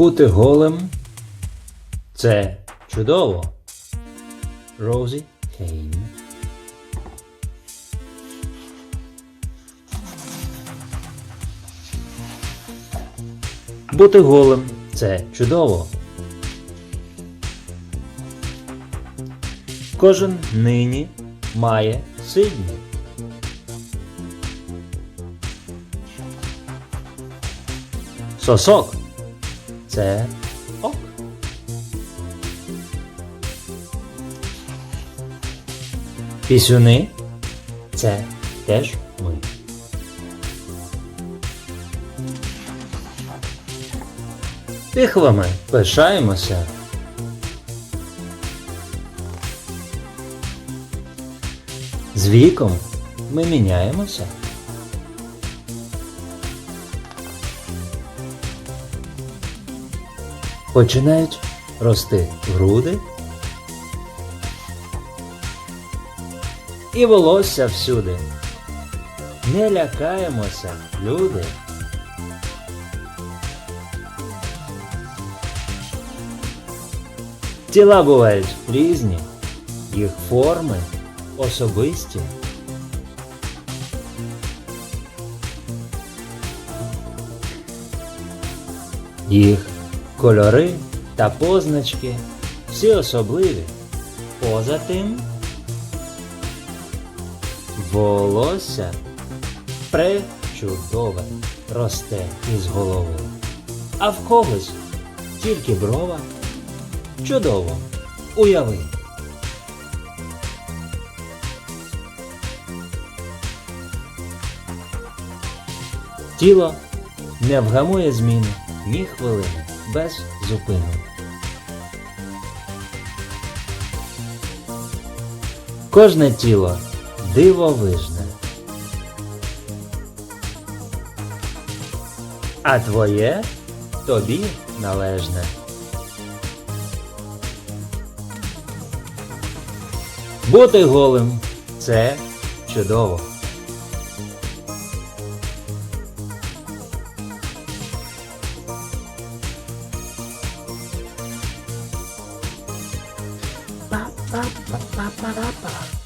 Бути голим це чудово. Розі Кейн. Бути голим це чудово. Кожен нині має сидні. Сосок це ок. Пісюни це теж ми. Піхвами пишаємося. З віком ми міняємося. Починають рости груди і волосся всюди. Не лякаємося, люди. Тіла бувають різні, їх форми особисті. Їх кольори та позначки всі особливі. Поза тим волосся пречудове росте із голови, а в когось тільки брова. Чудово. Уяви. Тіло не вгамує зміни ні хвилини без зупину. Кожне тіло дивовижне. А твоє тобі належне. Бути голим це чудово. ラッパラッパラッパラ。